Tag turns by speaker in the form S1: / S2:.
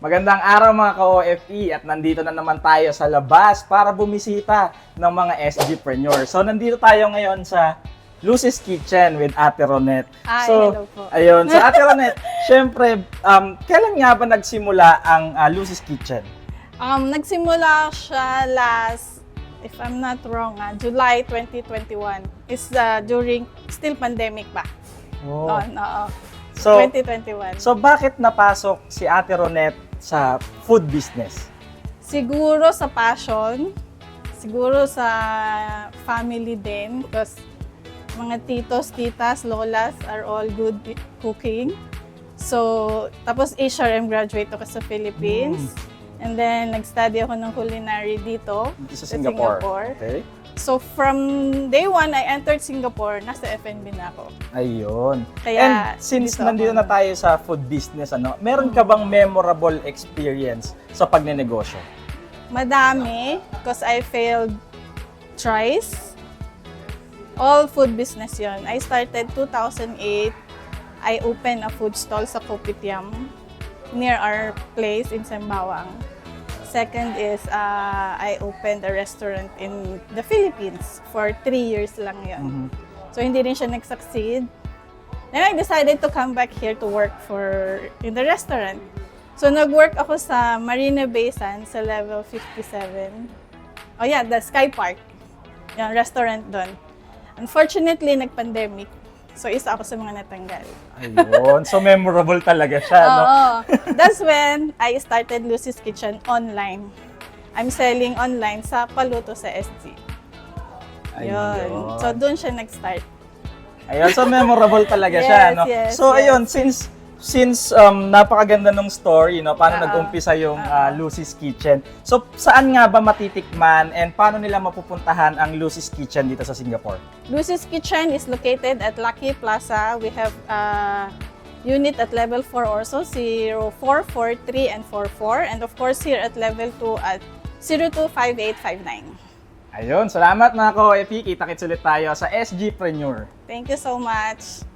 S1: Magandang araw mga ka-OFE at nandito na naman tayo sa labas para bumisita ng mga SGpreneur. So nandito tayo ngayon sa Lucy's Kitchen with Ate Ronet.
S2: Ay,
S1: so,
S2: hello po.
S1: ayun. So Ate Ronet, syempre, um, kailan nga ba nagsimula ang uh, Lucy's Kitchen?
S2: Um, nagsimula siya last, if I'm not wrong, ah, July 2021. Is uh, during, still pandemic ba?
S1: Oh.
S2: Oh, no.
S1: So,
S2: 2021.
S1: so bakit napasok si Ate Ronet sa food business?
S2: siguro sa passion, siguro sa family din, because mga titos, titas, lolas are all good cooking. So, tapos HRM graduate ako sa Philippines. And then, nag-study ako ng culinary dito.
S1: Dito sa Singapore.
S2: Singapore.
S1: Okay.
S2: So, from day one, I entered Singapore, nasa FNB na ako.
S1: Ayun.
S2: Kaya,
S1: And since
S2: dito
S1: nandito
S2: ako-
S1: na tayo sa food business, ano, meron ka bang memorable experience sa pagnenegosyo?
S2: Madami, because I failed twice. All food business yon. I started 2008. I opened a food stall sa Kopitiam near our place in Sembawang. Second is uh, I opened a restaurant in the Philippines for three years lang yon.
S1: Mhm.
S2: So hindi rin siya nag-succeed. Then I decided to come back here to work for in the restaurant. So nag-work ako sa Marina Bay Sands sa level 57. Oh yeah, the Sky Park. Yung restaurant doon. Unfortunately, nag-pandemic. So isa ako sa mga natanggal.
S1: Ayun. so memorable talaga siya, no?
S2: Oo. That's when I started Lucy's Kitchen online. I'm selling online sa paluto sa SG. Yun. So doon siya nag-start.
S1: Ayun, so memorable talaga siya,
S2: Yes,
S1: no?
S2: yes,
S1: so
S2: yes.
S1: ayun, since since um, napakaganda ng story, no, paano
S2: Oo.
S1: nag-umpisa yung uh, Lucy's Kitchen. So saan nga ba matitikman and paano nila mapupuntahan ang Lucy's Kitchen dito sa Singapore?
S2: Lucy's Kitchen is located at Lucky Plaza. We have a unit at level 4 also, 04, 43, and 44. And of course, here at level 2 at 025859.
S1: Ayun, salamat mga ko-FE. Kita-kits ulit tayo sa SG Preneur.
S2: Thank you so much.